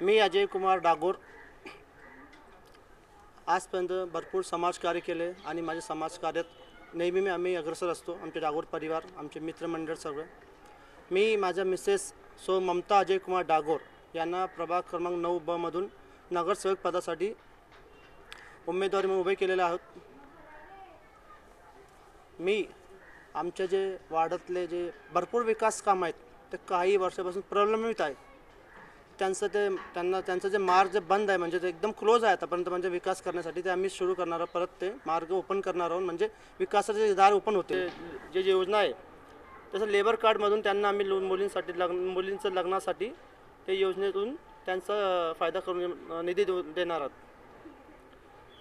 मी अजय कुमार डागोर. आजपर्यंत भरपूर समाजकार्य केले आणि माझ्या समाजकार्यात नेहमी मी आम्ही अग्रसर असतो आमचे डागोर परिवार आमचे मित्रमंडळ सगळं. मी माझ्या मिसेस सो ममता अजय कुमार डागोर यांना प्रभाग क्रमांक नऊ ब मधून नगरसेवक पदासाठी उमेदवारी म्हणून उभे केलेले आहोत. मी आमच्या जे वार्डातले जे भरपूर विकास काम आहेत ते काही वर्षापासून प्रलंबित आहे त्यांचं ते त्यांना त्यांचं जे मार्ग जे बंद आहे म्हणजे ते एकदम क्लोज आहे आतापर्यंत म्हणजे विकास करण्यासाठी ते आम्ही सुरू करणार आहोत परत ते मार्ग ओपन करणार आहोत. म्हणजे विकासाचे दार ओपन होते जे जे योजना आहे तसं लेबर कार्डमधून त्यांना आम्ही लो मुलींसाठी लग्न मुलींचं लग्नासाठी ते योजनेतून त्यांचा फायदा करून निधी देऊ देणार आहोत.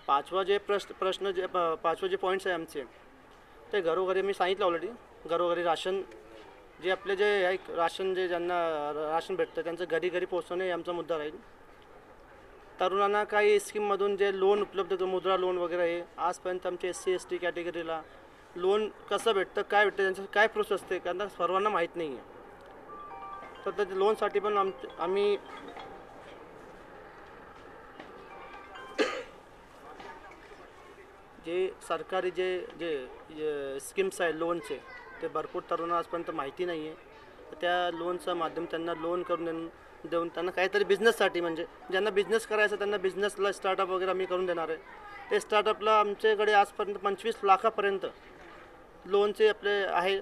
पाचवा जे प्रश्न प्रश्न जे प- पाचवं जे पॉईंट्स आहे आमचे ते घरोघरी मी सांगितलं ऑलरेडी घरोघरी राशन जे आपले जे आहे राशन जे ज्यांना राशन भेटतं त्यांचं घरी घरी पोहोचवणे हे आमचा मुद्दा राहील. तरुणांना काही स्कीममधून जे लोन उपलब्ध होतं मुद्रा लोन वगैरे आहे आजपर्यंत आमच्या एस सी एस टी कॅटेगरीला लोन कसं भेटतं काय भेटतं त्यांचं काय प्रोसेस असते कारण सर्वांना माहीत नाही आहे. तर त्या लोनसाठी पण आम आम्ही जे सरकारी जे जे स्कीम्स आहे लोनचे ते भरपूर तरुणांना आजपर्यंत माहिती नाही आहे. त्या लोनचं माध्यम त्यांना लोन करून देऊन देऊन त्यांना काहीतरी बिझनेससाठी म्हणजे ज्यांना बिझनेस करायचा त्यांना बिझनेसला स्टार्टअप वगैरे आम्ही करून देणार आहे. ते स्टार्टअपला आमच्याकडे आजपर्यंत पंचवीस लाखापर्यंत लोनचे आपले आहे.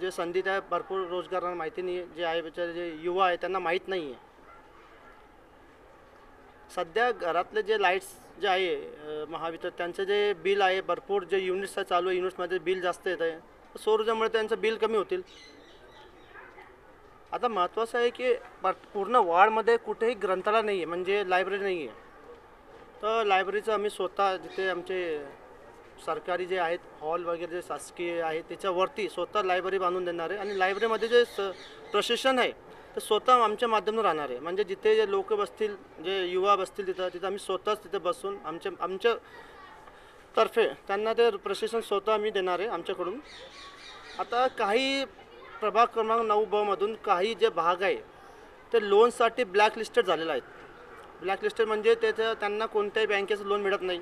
जे संधी त्या भरपूर रोजगारांना माहिती नाही आहे. जे आहे बिचारे जे युवा आहे त्यांना माहीत नाही आहे. सध्या घरातले जे लाईट्स जे आहे अ, महावितरण त्यांचं जे बिल आहे भरपूर जे युनिट्स चालू आहे युनिट्समध्ये बिल जास्त येत आहे. सौर ऊर्जामुळे त्यांचं बिल कमी होतील. आता महत्त्वाचं आहे की पूर्ण वार्डमध्ये कुठेही ग्रंथालय नाही आहे म्हणजे लायब्ररी नाही आहे तर लायब्ररीचं आम्ही स्वतः जिथे आमचे सरकारी जे आहेत हॉल वगैरे जे शासकीय आहे त्याच्यावरती स्वतः लायब्ररी बांधून देणार आहे. आणि लायब्ररीमध्ये जे स प्रशिक्षण आहे ते स्वतः आमच्या माध्यमातून राहणार आहे. म्हणजे जिथे जे लोक बसतील जे युवा बसतील तिथं तिथं आम्ही स्वतःच तिथे बसून आमच्या आमच्या तर्फे त्यांना ते प्रशिक्षण स्वतः आम्ही देणार आहे आमच्याकडून. आता काही प्रभाग क्रमांक नऊ ब मधून काही जे भाग आहे ते लोनसाठी ब्लॅक लिस्टेड झालेले आहेत. ब्लॅक लिस्टेड म्हणजे त्याचं त्यांना कोणत्याही बँकेचं लोन मिळत नाही.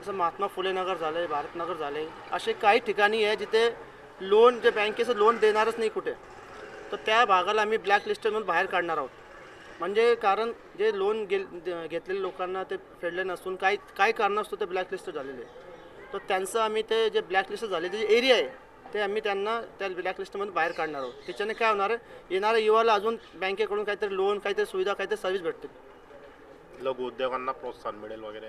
जसं महात्मा फुले नगर झालं आहे भारतनगर झालं आहे असे काही ठिकाणी आहे जिथे लोन जे बँकेचं लोन देणारच नाही कुठे. तर त्या भागाला आम्ही ब्लॅकलिस्टमधून बाहेर काढणार आहोत. म्हणजे कारण जे लोन गे द- लोकांना ते फेडले नसून काही काय कारण असतो ते ब्लॅकलिस्ट झालेले तर त्यांचं आम्ही ते जे ब्लॅक झालेले झाले जे एरिया आहे ते आम्ही त्यांना त्या ब्लॅकलिस्टमधून बाहेर काढणार आहोत. त्याच्याने काय होणार आहे? येणाऱ्या युवाला अजून बँकेकडून काहीतरी लोन काहीतरी सुविधा काहीतरी सर्व्हिस भेटतील. लघु उद्योगांना प्रोत्साहन मिळेल वगैरे.